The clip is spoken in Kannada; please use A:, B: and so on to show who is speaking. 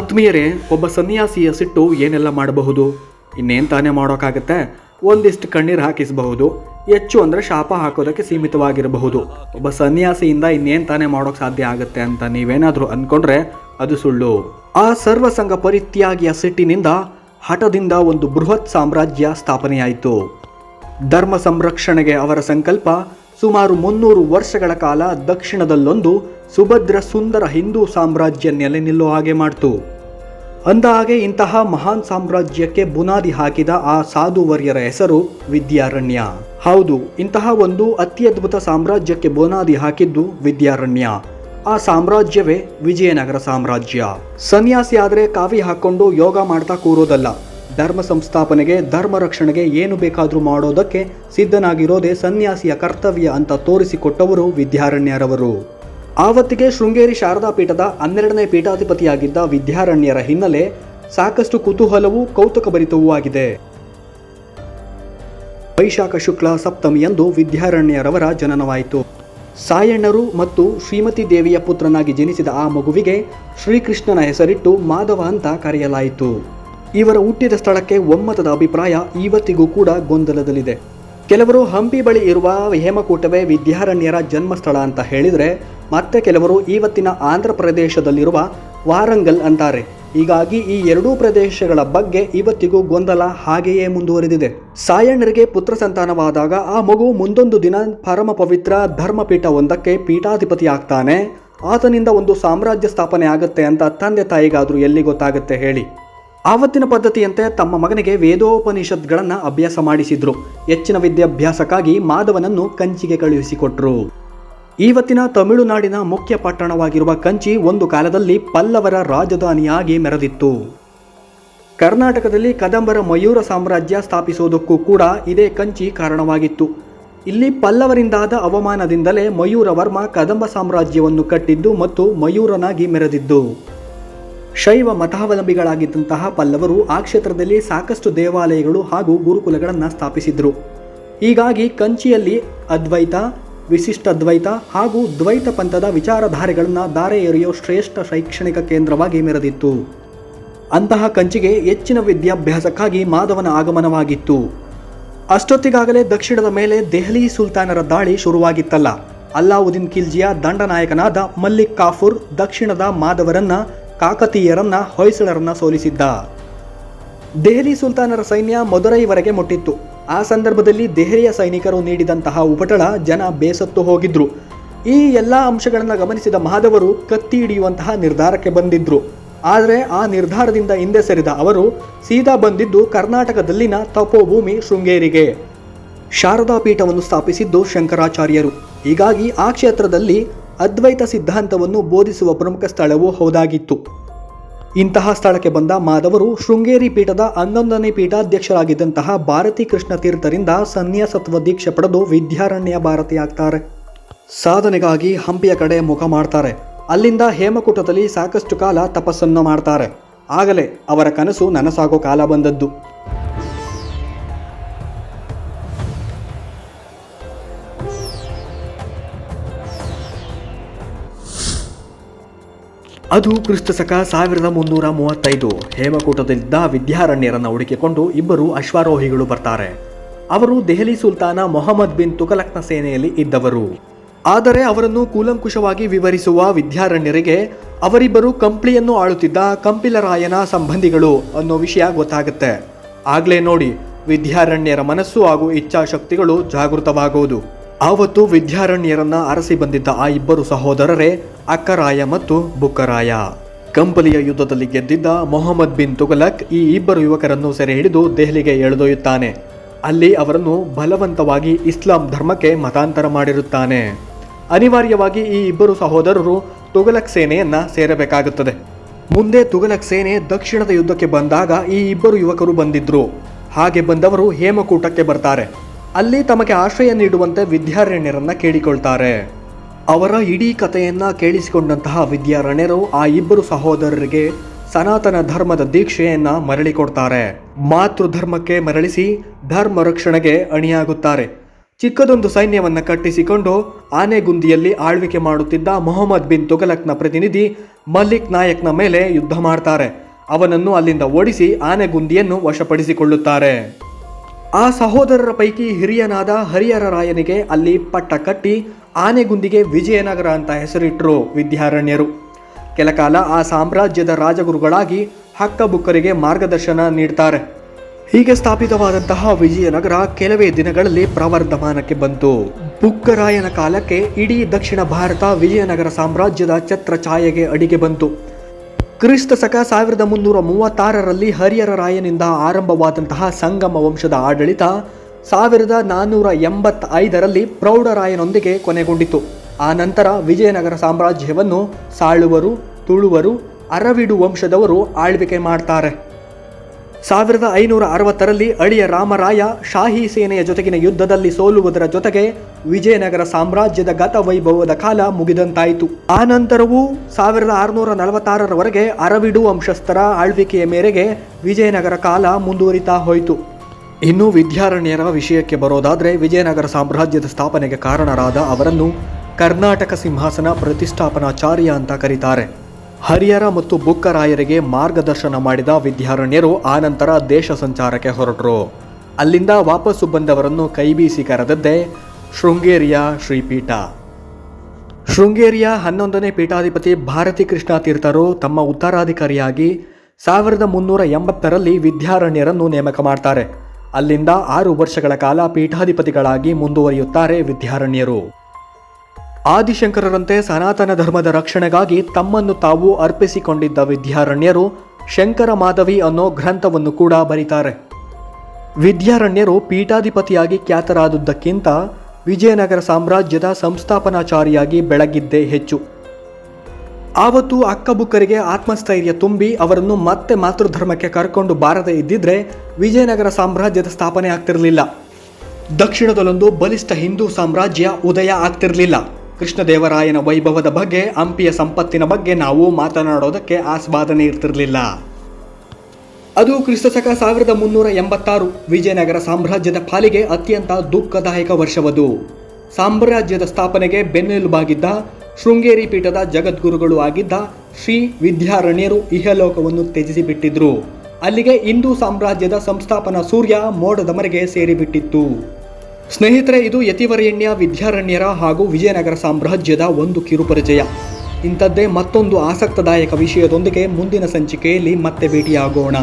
A: ಆತ್ಮೀಯರೇ, ಒಬ್ಬ ಸನ್ಯಾಸಿಯ ಸಿಟ್ಟು ಏನೆಲ್ಲ ಮಾಡಬಹುದು? ಇನ್ನೇನು ತಾನೇ ಮಾಡೋಕ್ಕಾಗತ್ತೆ ಒಂದಿಷ್ಟು ಕಣ್ಣೀರು ಹಾಕಿಸಬಹುದು. ಹೆಚ್ಚು ಅಂದರೆ ಶಾಪ ಹಾಕೋದಕ್ಕೆ ಸೀಮಿತವಾಗಿರಬಹುದು. ಒಬ್ಬ ಸನ್ಯಾಸಿಯಿಂದ ಇನ್ನೇನು ತಾನೇ ಮಾಡೋಕ್ಕೆ ಸಾಧ್ಯ ಆಗುತ್ತೆ ಅಂತ ನೀವೇನಾದರೂ ಅಂದ್ಕೊಂಡ್ರೆ ಅದು ಸುಳ್ಳು. ಆ ಸರ್ವಸಂಗ ಪರಿತ್ಯಾಗಿಯ ಸಿಟ್ಟಿನಿಂದ ಹಠದಿಂದ ಒಂದು ಬೃಹತ್ ಸಾಮ್ರಾಜ್ಯ ಸ್ಥಾಪನೆಯಾಯಿತು. ಧರ್ಮ ಸಂರಕ್ಷಣೆಗೆ ಅವರ ಸಂಕಲ್ಪ ಸುಮಾರು ಮುನ್ನೂರು ವರ್ಷಗಳ ಕಾಲ ದಕ್ಷಿಣದಲ್ಲೊಂದು ಸುಭದ್ರ ಸುಂದರ ಹಿಂದೂ ಸಾಮ್ರಾಜ್ಯ ನೆಲೆ ನಿಲ್ಲೋ ಹಾಗೆ ಮಾಡ್ತು. ಅಂದಹಾಗೆ ಇಂತಹ ಮಹಾನ್ ಸಾಮ್ರಾಜ್ಯಕ್ಕೆ ಬುನಾದಿ ಹಾಕಿದ ಆ ಸಾಧುವರ್ಯರ ಹೆಸರು ವಿದ್ಯಾರಣ್ಯ. ಹೌದು, ಇಂತಹ ಒಂದು ಅತ್ಯದ್ಭುತ ಸಾಮ್ರಾಜ್ಯಕ್ಕೆ ಬುನಾದಿ ಹಾಕಿದ್ದು ವಿದ್ಯಾರಣ್ಯ. ಆ ಸಾಮ್ರಾಜ್ಯವೇ ವಿಜಯನಗರ ಸಾಮ್ರಾಜ್ಯ. ಸನ್ಯಾಸಿ ಆದರೆ ಕಾವಿ ಹಾಕೊಂಡು ಯೋಗ ಮಾಡ್ತಾ ಕೂರೋದಲ್ಲ. ಧರ್ಮ ಸಂಸ್ಥಾಪನೆಗೆ, ಧರ್ಮ ರಕ್ಷಣೆಗೆ ಏನು ಬೇಕಾದರೂ ಮಾಡೋದಕ್ಕೆ ಸಿದ್ಧನಾಗಿರೋದೇ ಸನ್ಯಾಸಿಯ ಕರ್ತವ್ಯ ಅಂತ ತೋರಿಸಿಕೊಟ್ಟವರು ವಿದ್ಯಾರಣ್ಯರವರು. ಆವತ್ತಿಗೆ ಶೃಂಗೇರಿ ಶಾರದಾ ಪೀಠದ ಹನ್ನೆರಡನೇ ಪೀಠಾಧಿಪತಿಯಾಗಿದ್ದ ವಿದ್ಯಾರಣ್ಯರ ಹಿನ್ನೆಲೆ ಸಾಕಷ್ಟು ಕುತೂಹಲವೂ ಕೌತುಕಭರಿತವೂ ಆಗಿದೆ. ವೈಶಾಖ ಶುಕ್ಲ ಸಪ್ತಮಿಯಂದು ವಿದ್ಯಾರಣ್ಯರವರ ಜನನವಾಯಿತು. ಸಾಯಣ್ಣರು ಮತ್ತು ಶ್ರೀಮತಿ ದೇವಿಯ ಪುತ್ರನಾಗಿ ಜನಿಸಿದ ಆ ಮಗುವಿಗೆ ಶ್ರೀಕೃಷ್ಣನ ಹೆಸರಿಟ್ಟು ಮಾಧವ ಅಂತ ಕರೆಯಲಾಯಿತು. ಇವರ ಹುಟ್ಟಿದ ಸ್ಥಳಕ್ಕೆ ಒಮ್ಮತದ ಅಭಿಪ್ರಾಯ ಇವತ್ತಿಗೂ ಕೂಡ ಗೊಂದಲದಲ್ಲಿದೆ. ಕೆಲವರು ಹಂಪಿ ಬಳಿ ಇರುವ ಹೇಮಕೂಟವೇ ವಿದ್ಯಾರಣ್ಯರ ಜನ್ಮಸ್ಥಳ ಅಂತ ಹೇಳಿದರೆ ಮತ್ತೆ ಕೆಲವರು ಇವತ್ತಿನ ಆಂಧ್ರ ಪ್ರದೇಶದಲ್ಲಿರುವ ವಾರಂಗಲ್ ಅಂತಾರೆ. ಹೀಗಾಗಿ ಈ ಎರಡೂ ಪ್ರದೇಶಗಳ ಬಗ್ಗೆ ಇವತ್ತಿಗೂ ಗೊಂದಲ ಹಾಗೆಯೇ ಮುಂದುವರೆದಿದೆ. ಸಾಯಣ್ಣರಿಗೆ ಪುತ್ರ ಸಂತಾನವಾದಾಗ ಆ ಮಗು ಮುಂದೊಂದು ದಿನ ಪರಮ ಪವಿತ್ರ ಧರ್ಮಪೀಠ ಒಂದಕ್ಕೆ ಪೀಠಾಧಿಪತಿ ಆಗ್ತಾನೆ ಆತನಿಂದ ಒಂದು ಸಾಮ್ರಾಜ್ಯ ಸ್ಥಾಪನೆ ಆಗುತ್ತೆ ಅಂತ ತಂದೆ ತಾಯಿಗಾದರೂ ಎಲ್ಲಿ ಗೊತ್ತಾಗುತ್ತೆ ಹೇಳಿ. ಆವತ್ತಿನ ಪದ್ಧತಿಯಂತೆ ತಮ್ಮ ಮಗನಿಗೆ ವೇದೋಪನಿಷತ್ಗಳನ್ನು ಅಭ್ಯಾಸ ಮಾಡಿಸಿದ್ರು. ಹೆಚ್ಚಿನ ವಿದ್ಯಾಭ್ಯಾಸಕ್ಕಾಗಿ ಮಾಧವನನ್ನು ಕಂಚಿಗೆ ಕಳುಹಿಸಿಕೊಟ್ರು. ಇವತ್ತಿನ ತಮಿಳುನಾಡಿನ ಮುಖ್ಯ ಪಟ್ಟಣವಾಗಿರುವ ಕಂಚಿ ಒಂದು ಕಾಲದಲ್ಲಿ ಪಲ್ಲವರ ರಾಜಧಾನಿಯಾಗಿ ಮೆರೆದಿತ್ತು. ಕರ್ನಾಟಕದಲ್ಲಿ ಕದಂಬರ ಮಯೂರ ಸಾಮ್ರಾಜ್ಯ ಸ್ಥಾಪಿಸೋದಕ್ಕೂ ಕೂಡ ಇದೇ ಕಂಚಿ ಕಾರಣವಾಗಿತ್ತು. ಇಲ್ಲಿ ಪಲ್ಲವರಿಂದಾದ ಅವಮಾನದಿಂದಲೇ ಮಯೂರವರ್ಮ ಕದಂಬ ಸಾಮ್ರಾಜ್ಯವನ್ನು ಕಟ್ಟಿದ್ದು ಮತ್ತು ಮಯೂರನಾಗಿ ಮೆರೆದಿದ್ದು. ಶೈವ ಮತಾವಲಂಬಿಗಳಾಗಿದ್ದಂತಹ ಪಲ್ಲವರು ಆ ಕ್ಷೇತ್ರದಲ್ಲಿ ಸಾಕಷ್ಟು ದೇವಾಲಯಗಳು ಹಾಗೂ ಗುರುಕುಲಗಳನ್ನು ಸ್ಥಾಪಿಸಿದ್ರು. ಹೀಗಾಗಿ ಕಂಚಿಯಲ್ಲಿ ಅದ್ವೈತ ವಿಶಿಷ್ಟ ಅದ್ವೈತ ಹಾಗೂ ದ್ವೈತ ಪಂಥದ ವಿಚಾರಧಾರೆಗಳನ್ನು ದಾರೆ ಎರೆಯೋ ಶ್ರೇಷ್ಠ ಶೈಕ್ಷಣಿಕ ಕೇಂದ್ರವಾಗಿ ಮೆರೆದಿತ್ತು. ಅಂತಹ ಕಂಚಿಗೆ ಹೆಚ್ಚಿನ ವಿದ್ಯಾಭ್ಯಾಸಕ್ಕಾಗಿ ಮಾಧವನ ಆಗಮನವಾಗಿತ್ತು. ಅಷ್ಟೊತ್ತಿಗಾಗಲೇ ದಕ್ಷಿಣದ ಮೇಲೆ ದೆಹಲಿ ಸುಲ್ತಾನರ ದಾಳಿ ಶುರುವಾಗಿತ್ತಲ್ಲ. ಅಲ್ಲಾವುದ್ದೀನ್ ಖಿಲ್ಜಿಯ ದಂಡನಾಯಕನಾದ ಮಲ್ಲಿಕ್ ಕಾಫೂರ್ ದಕ್ಷಿಣದ ಮಾಧವರನ್ನ ಕಾಕತೀಯರನ್ನ, ಹೊಯ್ಸಳರನ್ನ ಸೋಲಿಸಿದ್ದ. ದೆಹಲಿ ಸುಲ್ತಾನರ ಸೈನ್ಯ ಮದುರೈವರೆಗೆ ಮುಟ್ಟಿತ್ತು. ಆ ಸಂದರ್ಭದಲ್ಲಿ ದೆಹಲಿಯ ಸೈನಿಕರು ನೀಡಿದಂತಹ ಉಪಟಳ ಜನ ಬೇಸತ್ತು ಹೋಗಿದ್ರು. ಈ ಎಲ್ಲ ಅಂಶಗಳನ್ನು ಗಮನಿಸಿದ ಮಾಧವರು ಕತ್ತಿ ಹಿಡಿಯುವಂತಹ ನಿರ್ಧಾರಕ್ಕೆ ಬಂದಿದ್ರು. ಆದರೆ ಆ ನಿರ್ಧಾರದಿಂದ ಹಿಂದೆ ಸರಿದ ಅವರು ಸೀದಾ ಬಂದಿದ್ದು ಕರ್ನಾಟಕದಲ್ಲಿನ ತಪೋಭೂಮಿ ಶೃಂಗೇರಿಗೆ. ಶಾರದಾ ಪೀಠವನ್ನು ಸ್ಥಾಪಿಸಿದ್ದು ಶಂಕರಾಚಾರ್ಯರು. ಹೀಗಾಗಿ ಆ ಕ್ಷೇತ್ರದಲ್ಲಿ ಅದ್ವೈತ ಸಿದ್ಧಾಂತವನ್ನು ಬೋಧಿಸುವ ಪ್ರಮುಖ ಸ್ಥಳವೂ ಹೌದಾಗಿತ್ತು. ಇಂತಹ ಸ್ಥಳಕ್ಕೆ ಬಂದ ಮಾಧವರು ಶೃಂಗೇರಿ ಪೀಠದ ಹನ್ನೊಂದನೇ ಪೀಠಾಧ್ಯಕ್ಷರಾಗಿದ್ದಂತಹ ಭಾರತಿ ಕೃಷ್ಣ ತೀರ್ಥರಿಂದ ಸನ್ಯಾಸತ್ವ ದೀಕ್ಷೆ ಪಡೆದು ವಿದ್ಯಾರಣ್ಯ ಭಾರತಿಯಾಗ್ತಾರೆ. ಸಾಧನೆಗಾಗಿ ಹಂಪಿಯ ಕಡೆ ಮುಖ ಮಾಡ್ತಾರೆ. ಅಲ್ಲಿಂದ ಹೇಮಕೂಟದಲ್ಲಿ ಸಾಕಷ್ಟು ಕಾಲ ತಪಸ್ಸನ್ನು ಮಾಡ್ತಾರೆ. ಆಗಲೇ ಅವರ ಕನಸು ನನಸಾಗೋ ಕಾಲ ಬಂದದ್ದು. ಅದು ಕ್ರಿಸ್ತಶಕ ಸಾವಿರದ ಮುನ್ನೂರ ಮೂವತ್ತೈದು. ಹೇಮಕೂಟದಲ್ಲಿದ್ದ ವಿದ್ಯಾರಣ್ಯರನ್ನು ಹುಡುಕಿಕೊಂಡು ಇಬ್ಬರು ಅಶ್ವಾರೋಹಿಗಳು ಬರ್ತಾರೆ. ಅವರು ದೆಹಲಿ ಸುಲ್ತಾನ ಮೊಹಮ್ಮದ್ ಬಿನ್ ತುಗಲಕ್ನ ಸೇನೆಯಲ್ಲಿ ಇದ್ದವರು. ಆದರೆ ಅವರನ್ನು ಕೂಲಂಕುಷವಾಗಿ ವಿವರಿಸುವ ವಿದ್ಯಾರಣ್ಯರಿಗೆ ಅವರಿಬ್ಬರು ಕಂಪ್ಲಿಯನ್ನು ಆಳುತ್ತಿದ್ದ ಕಂಪಿಲರಾಯನ ಸಂಬಂಧಿಗಳು ಅನ್ನೋ ವಿಷಯ ಗೊತ್ತಾಗುತ್ತೆ. ಆಗ್ಲೇ ನೋಡಿ, ವಿದ್ಯಾರಣ್ಯರ ಮನಸ್ಸು ಹಾಗೂ ಇಚ್ಛಾಶಕ್ತಿಗಳು ಜಾಗೃತವಾಗುವುದು ಆವತ್ತು ವಿದ್ಯಾರಣ್ಯರನ್ನ ಅರಸಿ ಬಂದಿದ್ದ ಆ ಇಬ್ಬರು ಸಹೋದರರೇ ಅಕ್ಕರಾಯ ಮತ್ತು ಬುಕ್ಕರಾಯ ಕಂಪಲಿಯ ಯುದ್ಧದಲ್ಲಿ ಗೆದ್ದಿದ್ದ ಮೊಹಮ್ಮದ್ ಬಿನ್ ತುಗಲಕ್ ಈ ಇಬ್ಬರು ಯುವಕರನ್ನು ಸೆರೆ ಹಿಡಿದು ದೆಹಲಿಗೆ ಎಳೆದೊಯ್ಯುತ್ತಾನೆ. ಅಲ್ಲಿ ಅವರನ್ನು ಬಲವಂತವಾಗಿ ಇಸ್ಲಾಂ ಧರ್ಮಕ್ಕೆ ಮತಾಂತರ ಮಾಡಿರುತ್ತಾನೆ. ಅನಿವಾರ್ಯವಾಗಿ ಈ ಇಬ್ಬರು ಸಹೋದರರು ತುಗಲಕ್ ಸೇನೆಯನ್ನ ಸೇರಬೇಕಾಗುತ್ತದೆ. ಮುಂದೆ ತುಗಲಕ್ ಸೇನೆ ದಕ್ಷಿಣದ ಯುದ್ಧಕ್ಕೆ ಬಂದಾಗ ಈ ಇಬ್ಬರು ಯುವಕರು ಬಂದಿದ್ರು. ಹಾಗೆ ಬಂದವರು ಹೇಮಕೂಟಕ್ಕೆ ಬರ್ತಾರೆ. ಅಲ್ಲಿ ತಮಗೆ ಆಶ್ರಯ ನೀಡುವಂತೆ ವಿದ್ಯಾರಣ್ಯರನ್ನ ಕೇಳಿಕೊಳ್ತಾರೆ. ಅವರ ಇಡೀ ಕಥೆಯನ್ನು ಕೇಳಿಸಿಕೊಂಡಂತಹ ವಿದ್ಯಾರಣ್ಯರು ಆ ಇಬ್ಬರು ಸಹೋದರರಿಗೆ ಸನಾತನ ಧರ್ಮದ ದೀಕ್ಷೆಯನ್ನ ಮರಳಿ ಕೊಡ್ತಾರೆ. ಮಾತೃ ಧರ್ಮಕ್ಕೆ ಮರಳಿಸಿ ಧರ್ಮ ರಕ್ಷಣೆಗೆ ಅಣಿಯಾಗುತ್ತಾರೆ. ಚಿಕ್ಕದೊಂದು ಸೈನ್ಯವನ್ನು ಕಟ್ಟಿಸಿಕೊಂಡು ಆನೆಗುಂದಿಯಲ್ಲಿ ಆಳ್ವಿಕೆ ಮಾಡುತ್ತಿದ್ದ ಮೊಹಮ್ಮದ್ ಬಿನ್ ತುಗಲಕ್ನ ಪ್ರತಿನಿಧಿ ಮಲ್ಲಿಕ್ ನಾಯಕ್ನ ಮೇಲೆ ಯುದ್ಧ ಮಾಡ್ತಾರೆ. ಅವನನ್ನು ಅಲ್ಲಿಂದ ಓಡಿಸಿ ಆನೆಗುಂದಿಯನ್ನು ವಶಪಡಿಸಿಕೊಳ್ಳುತ್ತಾರೆ. ಆ ಸಹೋದರರ ಪೈಕಿ ಹಿರಿಯನಾದ ಹರಿಹರ ರಾಯನಿಗೆ ಅಲ್ಲಿ ಪಟ್ಟ ಕಟ್ಟಿ ಆನೆಗುಂದಿಗೆ ವಿಜಯನಗರ ಅಂತ ಹೆಸರಿಟ್ಟರು ವಿದ್ಯಾರಣ್ಯರು. ಕೆಲಕಾಲ ಆ ಸಾಮ್ರಾಜ್ಯದ ರಾಜಗುರುಗಳಾಗಿ ಹಕ್ಕಬುಕ್ಕರಿಗೆ ಮಾರ್ಗದರ್ಶನ ನೀಡ್ತಾರೆ. ಹೀಗೆ ಸ್ಥಾಪಿತವಾದಂತಹ ವಿಜಯನಗರ ಕೆಲವೇ ದಿನಗಳಲ್ಲಿ ಪ್ರವರ್ಧಮಾನಕ್ಕೆ ಬಂತು. ಬುಕ್ಕರಾಯನ ಕಾಲಕ್ಕೆ ಇಡೀ ದಕ್ಷಿಣ ಭಾರತ ವಿಜಯನಗರ ಸಾಮ್ರಾಜ್ಯದ ಛತ್ರ ಛಾಯೆಗೆ ಅಡಿಗೆ ಬಂತು. ಕ್ರಿಸ್ತ ಶಕ ಸಾವಿರದ ಮುನ್ನೂರ ಮೂವತ್ತಾರರಲ್ಲಿ ಹರಿಹರ ರಾಯನಿಂದ ಆರಂಭವಾದಂತಹ ಸಂಗಮ ವಂಶದ ಆಡಳಿತ ಸಾವಿರದ ನಾನ್ನೂರ ಎಂಬತ್ತೈದರಲ್ಲಿ ಪ್ರೌಢರಾಯನೊಂದಿಗೆ ಕೊನೆಗೊಂಡಿತು. ಆ ನಂತರ ವಿಜಯನಗರ ಸಾಮ್ರಾಜ್ಯವನ್ನು ಸಾಳುವರು, ತುಳುವರು, ಅರವಿಡು ವಂಶದವರು ಆಳ್ವಿಕೆ ಮಾಡ್ತಾರೆ. ಸಾವಿರದ ಐನೂರ ಅರವತ್ತರಲ್ಲಿ ಅಳಿಯ ರಾಮರಾಯ ಶಾಹಿ ಸೇನೆಯ ಜೊತೆಗಿನ ಯುದ್ಧದಲ್ಲಿ ಸೋಲುವುದರ ಜೊತೆಗೆ ವಿಜಯನಗರ ಸಾಮ್ರಾಜ್ಯದ ಗತ ವೈಭವದ ಕಾಲ ಮುಗಿದಂತಾಯಿತು. ಆ ನಂತರವೂ ಸಾವಿರದ ಆರುನೂರ ನಲವತ್ತಾರರವರೆಗೆ ಅರವಿಡು ವಂಶಸ್ಥರ ಆಳ್ವಿಕೆಯ ಮೇರೆಗೆ ವಿಜಯನಗರ ಕಾಲ ಮುಂದುವರಿತಾ ಹೋಯಿತು. ಇನ್ನು ವಿದ್ಯಾರಣ್ಯರ ವಿಷಯಕ್ಕೆ ಬರೋದಾದರೆ ವಿಜಯನಗರ ಸಾಮ್ರಾಜ್ಯದ ಸ್ಥಾಪನೆಗೆ ಕಾರಣರಾದ ಅವರನ್ನು ಕರ್ನಾಟಕ ಸಿಂಹಾಸನ ಪ್ರತಿಷ್ಠಾಪನಾಚಾರ್ಯ ಅಂತ ಕರೀತಾರೆ. ಹರಿಯರ ಮತ್ತು ಬುಕ್ಕರಾಯರಿಗೆ ಮಾರ್ಗದರ್ಶನ ಮಾಡಿದ ವಿದ್ಯಾರಣ್ಯರು ಆನಂತರ ದೇಶ ಸಂಚಾರಕ್ಕೆ ಹೊರಟರು. ಅಲ್ಲಿಂದ ವಾಪಸ್ಸು ಬಂದವರನ್ನು ಕೈಬೀಸಿ ಕರೆದದ್ದೇ ಶೃಂಗೇರಿಯ ಶ್ರೀಪೀಠ. ಶೃಂಗೇರಿಯ ಹನ್ನೊಂದನೇ ಪೀಠಾಧಿಪತಿ ಭಾರತಿ ಕೃಷ್ಣ ತೀರ್ಥರು ತಮ್ಮ ಉತ್ತರಾಧಿಕಾರಿಯಾಗಿ ಸಾವಿರದ ಮುನ್ನೂರ ಎಂಬತ್ತರಲ್ಲಿ ವಿದ್ಯಾರಣ್ಯರನ್ನು ನೇಮಕ ಮಾಡ್ತಾರೆ. ಅಲ್ಲಿಂದ ಆರು ವರ್ಷಗಳ ಕಾಲ ಪೀಠಾಧಿಪತಿಗಳಾಗಿ ಮುಂದುವರಿಯುತ್ತಾರೆ ವಿದ್ಯಾರಣ್ಯರು. ಆದಿಶಂಕರರಂತೆ ಸನಾತನ ಧರ್ಮದ ರಕ್ಷಣೆಗಾಗಿ ತಮ್ಮನ್ನು ತಾವು ಅರ್ಪಿಸಿಕೊಂಡಿದ್ದ ವಿದ್ಯಾರಣ್ಯರು ಶಂಕರ ಮಾಧವಿ ಅನ್ನೋ ಗ್ರಂಥವನ್ನು ಕೂಡ ಬರೀತಾರೆ. ವಿದ್ಯಾರಣ್ಯರು ಪೀಠಾಧಿಪತಿಯಾಗಿ ಖ್ಯಾತರಾದುದಕ್ಕಿಂತ ವಿಜಯನಗರ ಸಾಮ್ರಾಜ್ಯದ ಸಂಸ್ಥಾಪನಾಚಾರಿಯಾಗಿ ಬೆಳಗಿದ್ದೇ ಹೆಚ್ಚು. ಆವತ್ತು ಅಕ್ಕಬುಕ್ಕರಿಗೆ ಆತ್ಮಸ್ಥೈರ್ಯ ತುಂಬಿ ಅವರನ್ನು ಮತ್ತೆ ಮಾತೃಧರ್ಮಕ್ಕೆ ಕರ್ಕೊಂಡು ಬಾರದೇ ಇದ್ದಿದ್ರೆ ವಿಜಯನಗರ ಸಾಮ್ರಾಜ್ಯದ ಸ್ಥಾಪನೆ ಆಗ್ತಿರಲಿಲ್ಲ. ದಕ್ಷಿಣದಲ್ಲೊಂದು ಬಲಿಷ್ಠ ಹಿಂದೂ ಸಾಮ್ರಾಜ್ಯ ಉದಯ ಆಗ್ತಿರಲಿಲ್ಲ. ಕೃಷ್ಣದೇವರಾಯನ ವೈಭವದ ಬಗ್ಗೆ, ಹಂಪಿಯ ಸಂಪತ್ತಿನ ಬಗ್ಗೆ ನಾವು ಮಾತನಾಡೋದಕ್ಕೆ ಆಸ್ವಾದನೆ ಇರ್ತಿರಲಿಲ್ಲ. ಅದು ಕ್ರಿಸ್ತಶಕ ಸಾವಿರದ ಮುನ್ನೂರ ಎಂಬತ್ತಾರು ವಿಜಯನಗರ ಸಾಮ್ರಾಜ್ಯದ ಪಾಲಿಗೆ ಅತ್ಯಂತ ದುಃಖದಾಯಕ ವರ್ಷವದು. ಸಾಮ್ರಾಜ್ಯದ ಸ್ಥಾಪನೆಗೆ ಬೆನ್ನೆಲುಬಾಗಿದ್ದ ಶೃಂಗೇರಿ ಪೀಠದ ಜಗದ್ಗುರುಗಳು ಆಗಿದ್ದ ಶ್ರೀ ವಿದ್ಯಾರಣ್ಯರು ಇಹಲೋಕವನ್ನು ತ್ಯಜಿಸಿಬಿಟ್ಟಿದ್ರು. ಅಲ್ಲಿಗೆ ಹಿಂದೂ ಸಾಮ್ರಾಜ್ಯದ ಸಂಸ್ಥಾಪನಾ ಸೂರ್ಯ ಮೋಡದ ಮರೆಗೆ ಸೇರಿಬಿಟ್ಟಿತ್ತು. ಸ್ನೇಹಿತರೆ, ಇದು ಯತಿವರೇಣ್ಯ ವಿದ್ಯಾರಣ್ಯರ ಹಾಗೂ ವಿಜಯನಗರ ಸಾಮ್ರಾಜ್ಯದ ಒಂದು ಕಿರುಪರಿಚಯ. ಇಂಥದ್ದೇ ಮತ್ತೊಂದು ಆಸಕ್ತದಾಯಕ ವಿಷಯದೊಂದಿಗೆ ಮುಂದಿನ ಸಂಚಿಕೆಯಲ್ಲಿ ಮತ್ತೆ ಭೇಟಿಯಾಗೋಣ.